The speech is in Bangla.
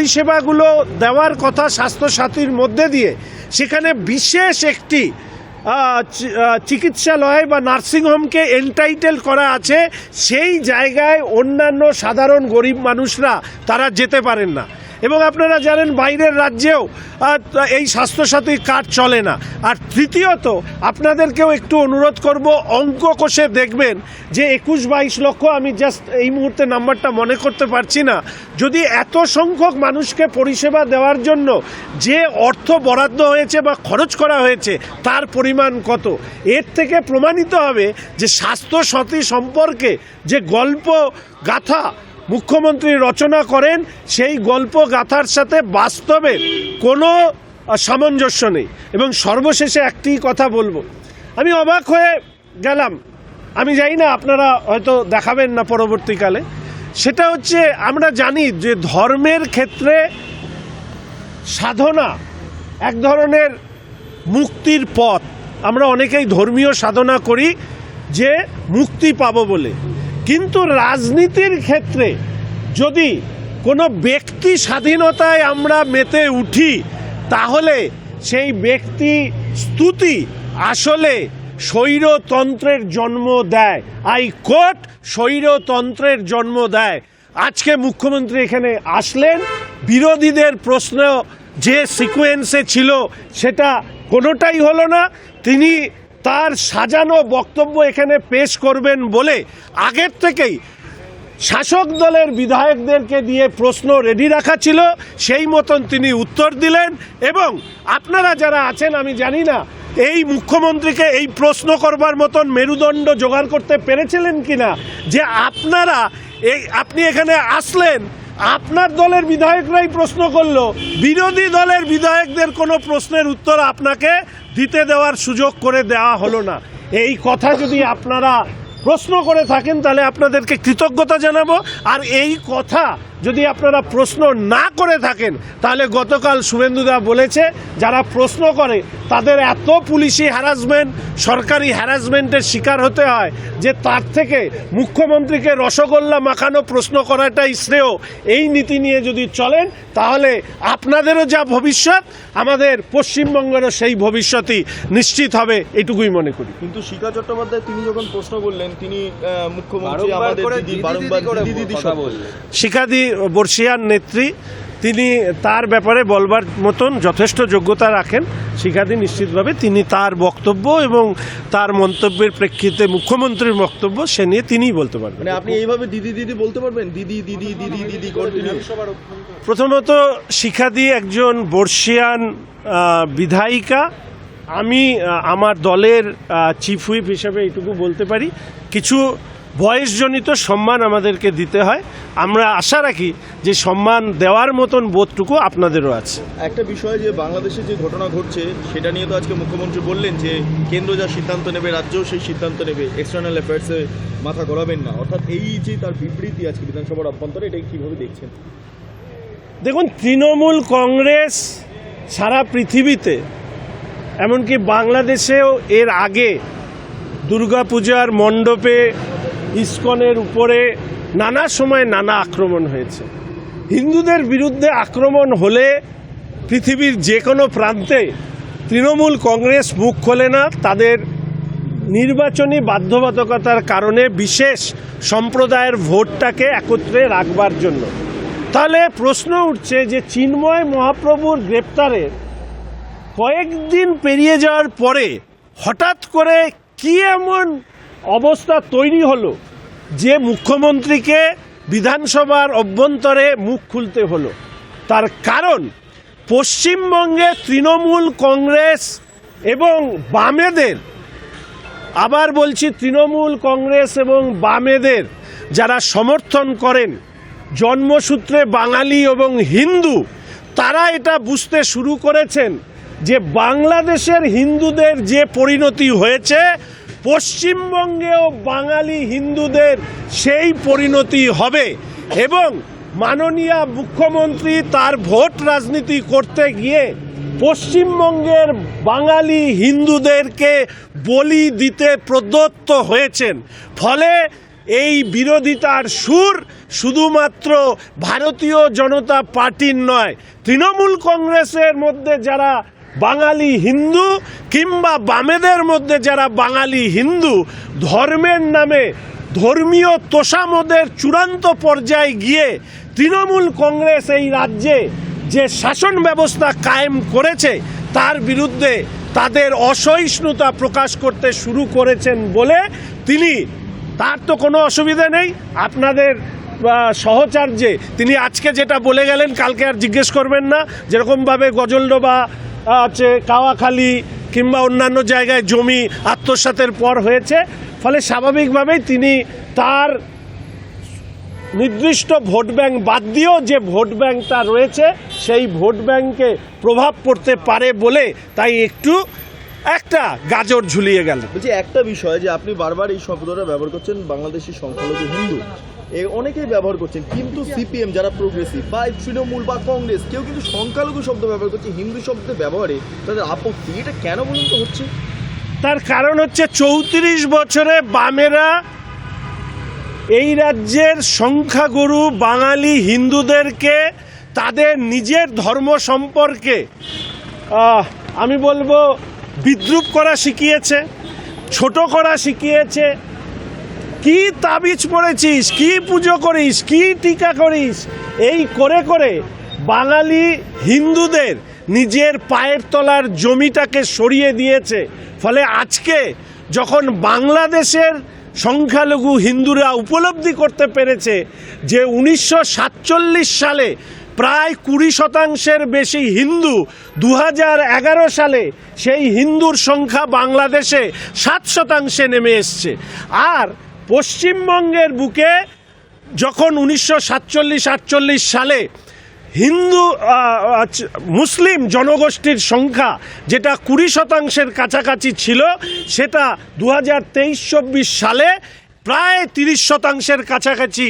পরিষেবাগুলো দেওয়ার কথা স্বাস্থ্যসাথীর মধ্যে দিয়ে, সেখানে বিশেষ একটি চিকিৎসালয় বা নার্সিংহোমকে এন্টাইটেল করা আছে, সেই জায়গায় অন্যান্য সাধারণ গরিব মানুষরা তারা যেতে পারেন না। এবং আপনারা জানেন বাইরের রাজ্যেও এই স্বাস্থ্যসাথী কার্ড চলে না। আর তৃতীয়ত, আপনাদেরকেও একটু অনুরোধ করব, অঙ্ক কোষে দেখবেন যে একুশ বাইশ লক্ষ, আমি জাস্ট এই মুহূর্তে নাম্বারটা মনে করতে পারছি না। যদি এত সংখ্যক মানুষকে পরিষেবা দেওয়ার জন্য যে অর্থ বরাদ্দ হয়েছে বা খরচ করা হয়েছে, তার পরিমাণ কত? এর থেকে প্রমাণিত হবে যে স্বাস্থ্য সাথী সম্পর্কে যে গল্প গাথা মুখ্যমন্ত্রী রচনা করেন, সেই গল্প গাথার সাথে বাস্তবের কোনো সামঞ্জস্য নেই। এবং সর্বশেষে একটি কথা বলব। আমি অবাক হয়ে গেলাম। আমি জানি না আপনারা হয়তো দেখাবেন না পরবর্তীকালে। সেটা হচ্ছে, আমরা জানি যে ধর্মের ক্ষেত্রে সাধনা এক ধরনের মুক্তির পথ। আমরা অনেকেই ধর্মীয় সাধনা করি যে মুক্তি পাবো বলে। কিন্তু রাজনীতির ক্ষেত্রে যদি কোনো ব্যক্তি স্বাধীনতায় আমরা মেতে উঠি, তাহলে সেই ব্যক্তি স্তুতি আসলে স্বৈরতন্ত্রের জন্ম দেয়। আই কোট, স্বৈরতন্ত্রের জন্ম দেয়। আজকে মুখ্যমন্ত্রী এখানে আসলেন। বিরোধীদের প্রশ্ন যে সিকোয়েন্সে ছিল, সেটা কোনোটাই হলো না। তিনি তার সাজানো বক্তব্য এখানে পেশ করবেন বলে আগের থেকেই শাসক দলের বিধায়কদেরকে দিয়ে প্রশ্ন রেডি রাখা ছিল, সেই মতন তিনি উত্তর দিলেন এবং আপনারা যারা আছেন, আমি জানি না, এই মুখ্যমন্ত্রীকে এই প্রশ্ন করবার মতন মেরুদণ্ড জোগাড় করতে পেরেছিলেন কিনা, যে আপনারা এই, আপনি এখানে আসলেন আপনার দলের বিধায়করাই প্রশ্ন করল। বিরোধী দলের বিধায়কদের কোনো প্রশ্নের উত্তর আপনাকে দিতে দেওয়ার সুযোগ করে দেওয়া হলো না। এই কথা যদি আপনারা প্রশ্ন করে থাকেন, তাহলে আপনাদেরকে কৃতজ্ঞতা জানাব। আর এই কথা যদি আপনারা প্রশ্ন না করে থাকেন তাহলে গতকাল শুভেন্দুদা বলেছে যারা প্রশ্ন করে তাদের এত পুলিশি হ্যারাসমেন্ট সরকারি হ্যারাসমেন্টের শিকার হতে হয় যে তার থেকে মুখ্যমন্ত্রীকে রসগোল্লা মাখানো প্রশ্ন করাটাই শ্রেয় এই নীতি নিয়ে যদি চলেন তাহলে আপনাদেরও যা ভবিষ্যৎ আমাদের পশ্চিমবঙ্গেরও সেই ভবিষ্যতই নিশ্চিত হবে এটুকুই মনে করি কিন্তু শিখা চট্টোপাধ্যায় তিনি যখন প্রশ্ন করলেন তিনি মুখ্যমন্ত্রী আমাদের দিদি বারংবার দিদি দিদি। শিখাদি বর্ষিয়ান নেত্রী তিনি তার ব্যাপারে বলবার মতন যথেষ্ট যোগ্যতা রাখেন। শিখাদি নিশ্চিতভাবে তিনি তার বক্তব্য এবং তার মন্তব্যের প্রেক্ষিতে মুখ্যমন্ত্রীর বক্তব্য সে নিয়ে তিনিই বলতে পারবেন। মানে আপনি এইভাবে দিদি দিদি বলতে পারবেন? দিদি দিদি দিদি দিদি প্রথমত শিখাদি একজন বর্ষিয়ান বিধায়িকা। আমি আমার দলের চিফ হুইপ হিসেবে এইটুকু বলতে পারি। কিছু বয়সজনিত সম্মান আমাদেরকে দিতে হয়। আমরা আশা রাখি যে সম্মান দেওয়ার মতন বোধটুকু আপনাদেরও আছে। একটা বিষয় যে বাংলাদেশে যে ঘটনা ঘটছে সেটা নিয়ে তো আজকে মুখ্যমন্ত্রী বললেন যে কেন্দ্র যা সিদ্ধান্ত নেবে রাজ্যও সেই সিদ্ধান্ত নেবে। এক্সটার্নাল অ্যাফেয়ার্সে মাথা গলাবেন না। অর্থাৎ এই যে তার বিবৃতি আজকে বিধানসভার অভ্যন্তরে এটা কীভাবে দেখছেন? দেখুন তৃণমূল কংগ্রেস সারা পৃথিবীতে এমনকি বাংলাদেশেও এর আগে দুর্গাপূজার মণ্ডপে ইস্কনের উপরে নানা সময় নানা আক্রমণ হয়েছে। হিন্দুদের বিরুদ্ধে আক্রমণ হলে পৃথিবীর যে কোনো প্রান্তে তৃণমূল কংগ্রেস মুখ খোলে না। তাদের নির্বাচনী বাধ্যবাধকতার কারণে বিশেষ সম্প্রদায়ের ভোটটাকে একত্রে রাখবার জন্য। তাহলে প্রশ্ন উঠছে যে চিন্ময় মহাপ্রভুর গ্রেপ্তারের কয়েকদিন পেরিয়ে যাওয়ার পরে হঠাৎ করে কি এমন অবস্থা তৈরি হলো? যে মুখ্যমন্ত্রীকে বিধানসভার অভ্যন্তরে মুখ খুলতে হলো, তার কারণ পশ্চিমবঙ্গে তৃণমূল কংগ্রেস এবং বামেদের, আবার বলছি তৃণমূল কংগ্রেস এবং বামেদের যারা সমর্থন করেন, জন্মসূত্রে বাঙালি এবং হিন্দু, তারা এটা বুঝতে শুরু করেছেন যে বাংলাদেশের হিন্দুদের যে পরিণতি হয়েছে পশ্চিমবঙ্গেও বাঙালি হিন্দুদের সেই পরিণতি হবে এবং মাননীয় মুখ্যমন্ত্রী তার ভোট রাজনীতি করতে গিয়ে পশ্চিমবঙ্গের বাঙালি হিন্দুদেরকে বলি দিতে প্রদত্ত হয়েছেন। ফলে এই বিরোধিতার সুর শুধুমাত্র ভারতীয় জনতা পার্টির নয়, তৃণমূল কংগ্রেসের মধ্যে যারা বাঙালি হিন্দু কিংবা বামেদের মধ্যে যারা বাঙালি হিন্দু, ধর্মের নামে ধর্মীয় তোষামদের চূড়ান্ত পর্যায়ে গিয়ে তৃণমূল কংগ্রেস এই রাজ্যে যে শাসন ব্যবস্থা কায়েম করেছে, তার বিরুদ্ধে তাদের অসহিষ্ণুতা প্রকাশ করতে শুরু করেছেন বলে তিনি, তার তো কোনো অসুবিধা নেই। আপনাদের সহচার্যে তিনি আজকে যেটা বলে গেলেন, কালকে আর জিজ্ঞেস করবেন না। যেরকমভাবে গজলডোবা আছে কাওয়াখালী কিংবা অন্যান্য জায়গায় জমি আত্মসাতের পর হয়েছে। ফলে স্বাভাবিকভাবেই তিনি তার নির্দিষ্ট ভোট ব্যাংক বাদ দিয়েও যে ভোট ব্যাংকটা রয়েছে, সেই ভোট ব্যাংকে প্রভাব পড়তে পারে বলে তাই একটু একটা গাজর ঝুলিয়ে গেল। বলছি একটা বিষয় যে আপনি বারবার এই শব্দটা ব্যবহার করছেন, বাংলাদেশি সংখ্যালঘু হিন্দু। অনেকেই ব্যবহার করছেন, কিন্তু সিপিএম যারা প্রোগ্রেসিভ বা তৃণমূল বা কংগ্রেস, কেউ কিন্তু সংখ্যালঘু শব্দ ব্যবহার করছে, হিন্দু শব্দের ব্যবহারে তাদের আপত্তি। এটা কেন বলুন তো হচ্ছে? তার কারণ হচ্ছে চৌত্রিশ বছরে বামেরা এই রাজ্যের সংখ্যাগুরু বাঙালি হিন্দুদেরকে তাদের নিজের ধর্ম সম্পর্কে আমি বলব বিদ্রুপ করা শিখিয়েছে, ছোট করা শিখিয়েছে কি তাবিজ পড়েছিস? কি পুজো করিস? কি টিকা করিস? এই করে করে বাঙালি হিন্দুদের নিজের পায়ের তলার জমিটাকে সরিয়ে দিয়েছে। ফলে আজকে যখন বাংলাদেশের সংখ্যালঘু হিন্দুরা উপলব্ধি করতে পেরেছে যে উনিশশো সাতচল্লিশ সালে প্রায় কুড়ি শতাংশের বেশি হিন্দু দু সালে সেই হিন্দুর সংখ্যা বাংলাদেশে সাত শতাংশে নেমে এসছে। আর পশ্চিমবঙ্গের বুকে যখন উনিশশো সাতচল্লিশ, আটচল্লিশ সালে হিন্দু মুসলিম জনগোষ্ঠীর সংখ্যা যেটা কুড়ি শতাংশের কাছাকাছি ছিল, সেটা দু হাজার তেইশ, চব্বিশ সালে প্রায় তিরিশ শতাংশের কাছাকাছি